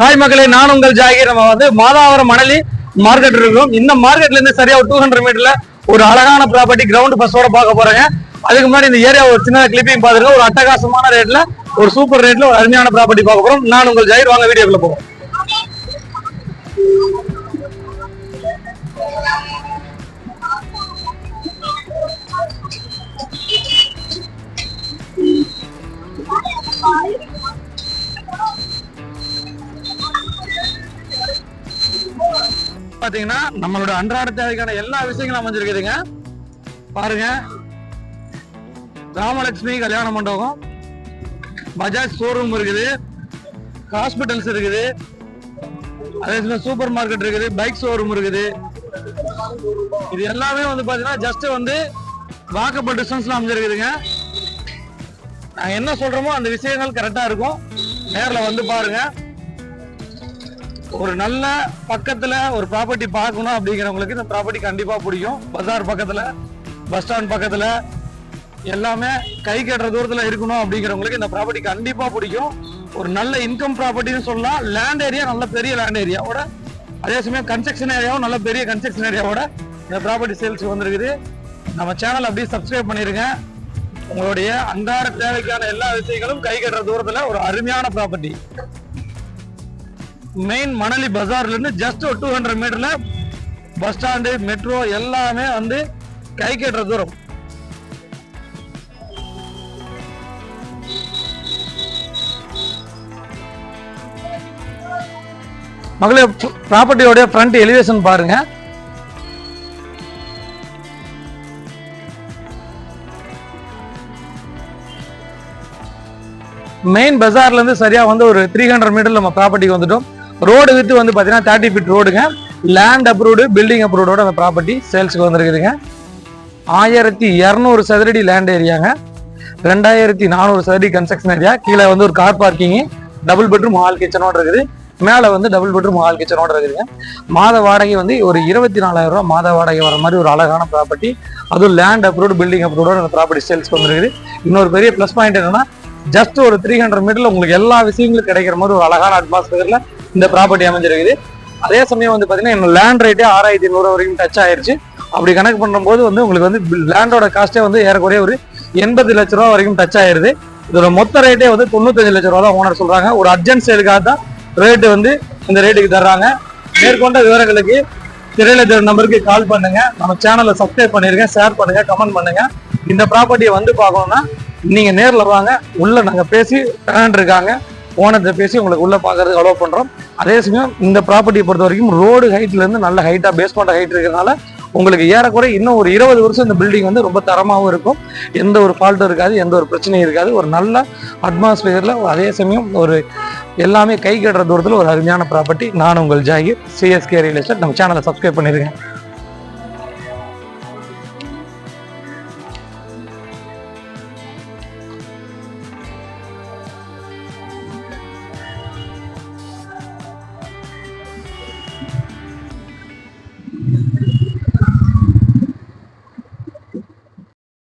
Hi மக்களே நான் உங்கள் ஜாகிர் நம்ம வந்து மாதாவரம் மணலி மார்க்கெட் இருக்கும். இந்த மார்க்கெட்ல இருந்து சரியா ஒரு டூ ஹண்ட்ரட் மீட்டர்ல ஒரு அழகான ப்ராப்பர்ட்டி கிரவுண்ட் பஸ்ஸோட பார்க்க போறேங்க. அதுக்கு முன்னாடி இந்த ஏரியா ஒரு சின்ன கிளிப்பிங் பாத்துருக்கோம் ஒரு அட்டகாசமான ரேட்ல ஒரு சூப்பர் ரேட்ல ஒரு அருமையான ப்ராப்பர்ட்டி பார்க்க போறோம். நான் உங்கள் ஜாகிர் வாங்க வீடியோக்குள்ள போவோம். பாத்தீங்கன்னா நம்மளோட அன்றாட தேவைக்கான எல்லா விஷயங்களும் அமைஞ்சிருக்குதுங்க. பாருங்க. ராமலட்சுமி கல்யாண மண்டபம். பஜாஜ் ஷோரூம் இருக்குது. ஹாஸ்பிட்டல்ஸ் இருக்குது. அதே சமயம் சூப்பர் மார்க்கெட் இருக்குது. பைக் ஷோரூம் இருக்குது. இது எல்லாமே வந்து பாத்தீங்கன்னா ஜஸ்ட் வந்து வாக்கபிள் டிஸ்டன்ஸ்ல அமைஞ்சிருக்குதுங்க. நான் என்ன சொல்றோமோ அந்த விஷயங்கள் கரெக்டா இருக்கும். நேர்ல வந்து பாருங்க. ஒரு நல்ல பக்கத்துல ஒரு ப்ராப்பர்ட்டி பார்க்கணும் அப்படிங்கிறவங்களுக்கு இந்த ப்ராப்பர்ட்டி கண்டிப்பா பிடிக்கும். பஜார் பக்கத்துல பஸ் ஸ்டாண்ட் பக்கத்துல எல்லாமே கை கட்டுற தூரத்துல இருக்கணும் அப்படிங்கிறவங்களுக்கு இந்த ப்ராப்பர்ட்டி கண்டிப்பா பிடிக்கும். ஒரு நல்ல இன்கம் ப்ராப்பர்ட்டின்னு சொல்லலாம். லேண்ட் ஏரியா நல்ல பெரிய லேண்ட் ஏரியாவோட அதே சமயம் கன்ஸ்ட்ரக்ஷன் ஏரியாவும் நல்ல பெரிய கன்ஸ்ட்ரக்ஷன் ஏரியாவோட இந்த ப்ராப்பர்ட்டி சேல்ஸ் வந்திருக்குது. நம்ம சேனல் அப்படியே சப்ஸ்கிரைப் பண்ணிருங்க. உங்களுடைய அன்றாட தேவைக்கான எல்லா விஷயங்களும் கை கட்டுற தூரத்துல ஒரு அருமையான ப்ராப்பர்ட்டி மெயின் மணலி பஜார்ல இருந்து ஜஸ்ட் ஒரு டூ ஹண்ட்ரட் மீட்டர்ல பஸ் ஸ்டாண்டு மெட்ரோ எல்லாமே வந்து கை கட்டுற தூரம். மகளே ப்ராப்பர்ட்டியோடைய ஃப்ரண்ட் எலிவேஷன் பாருங்க. மெயின் பஜார்ல இருந்து சரியா வந்து ஒரு த்ரீ ஹண்ட்ரட் மீட்டர் நம்ம ப்ராப்பர்ட்டிக்கு வந்துட்டோம். ரோடு வித்து வந்து பார்த்தீங்கன்னா தேர்ட்டி ஃபீட் ரோடுங்க லேண்ட் அப்ரூவ்டு பில்டிங் அப்ரூவ்டோட அந்த ப்ராப்பர்ட்டி சேல்ஸுக்கு வந்திருக்குதுங்க. ஆயிரத்தி இரநூறு சதுரடி லேண்ட் ஏரியாங்க ரெண்டாயிரத்தி நானூறு சதுரடி கன்ஸ்ட்ரக்ஷன் ஏரியா கீழே வந்து ஒரு car parking double bedroom hall கிச்சனோட இருக்குது. மேலே வந்து டபுள் பெட்ரூம் ஹால் கிச்சனோட இருக்குதுங்க. மாத வாடகை வந்து ஒரு இருபத்தி நாலாயிரம் ரூபா மாத வாடகை வர மாதிரி ஒரு அழகான ப்ராப்பர்ட்டி அதுவும் லேண்ட் அப்ரூவ்டு பில்டிங் அப்ரூவ்டோட அந்த ப்ராப்பர்ட்டி சேல்ஸ் வந்துருக்குது. இன்னொரு பெரிய ப்ளஸ் பாயிண்ட் என்னன்னா ஜஸ்ட் ஒரு த்ரீ ஹண்ட்ரட் மீட்டர்ல உங்களுக்கு எல்லா விஷயங்களும் கிடைக்கிற மாதிரி ஒரு அழகான அட்மாஸ்பியர்ல இந்த ப்ராப்பர்ட்டி அமைஞ்சிருக்குது. அதே சமயம் வந்து பார்த்தீங்கன்னா என் லேண்ட் ரேட்டே ஆறாயிரத்தி நூறு வரைக்கும் டச் ஆயிருச்சு. அப்படி கணக்கு பண்ணும்போது வந்து உங்களுக்கு வந்து லேண்டோட காஸ்ட்டே வந்து ஏறக்குறைய ஒரு எண்பது லட்ச ரூபா வரைக்கும் டச் ஆயிருது. இதோட மொத்த ரேட்டே வந்து தொண்ணூத்தஞ்சு லட்ச ரூபா தான் ஓனர் சொல்றாங்க. ஒரு அர்ஜென்ட் சேலுக்காக தான் ரேட்டு வந்து இந்த ரேட்டுக்கு தர்றாங்க. மேற்கொண்ட விவரங்களுக்கு திரையில தெரியும் நம்பருக்கு கால் பண்ணுங்க. நம்ம சேனலை சப்ஸ்கிரைப் பண்ணிருங்க ஷேர் பண்ணுங்க கமெண்ட் பண்ணுங்க. இந்த ப்ராப்பர்ட்டியை வந்து பார்க்கணும்னா நீங்க நேரில் வாங்க. உள்ள நாங்கள் பேசி இருக்காங்க. ஓனர்கிட்ட பேசி உங்களுக்கு உள்ளே பார்க்கறதுக்கு அலோவ் பண்ணுறோம் அதே சமயம் இந்த ப்ராப்பர்ட்டியை பொறுத்த வரைக்கும் ரோடு ஹைட்லேருந்து நல்ல ஹைட்டாக பேஸ்மெண்ட் ஹைட் இருக்கிறதுனால உங்களுக்கு ஏறக்குறைய இன்னும் ஒரு இருபது வருஷம் இந்த பில்டிங் வந்து ரொம்ப தரமாகவும் இருக்கும். எந்த ஒரு ஃபால்ட்டும் இருக்காது எந்த ஒரு பிரச்சனையும் இருக்காது. ஒரு நல்ல அட்மாஸ்பியரில் அதே சமயம் ஒரு எல்லாமே கை கட்டுற தூரத்தில் ஒரு அருமையான ப்ராப்பர்ட்டி நான் உங்கள் ஜாகிர் சிஎஸ்கே ரியல் எஸ்டேட் நம்ம சேனலை சப்ஸ்கிரைப் பண்ணியிருக்கேன்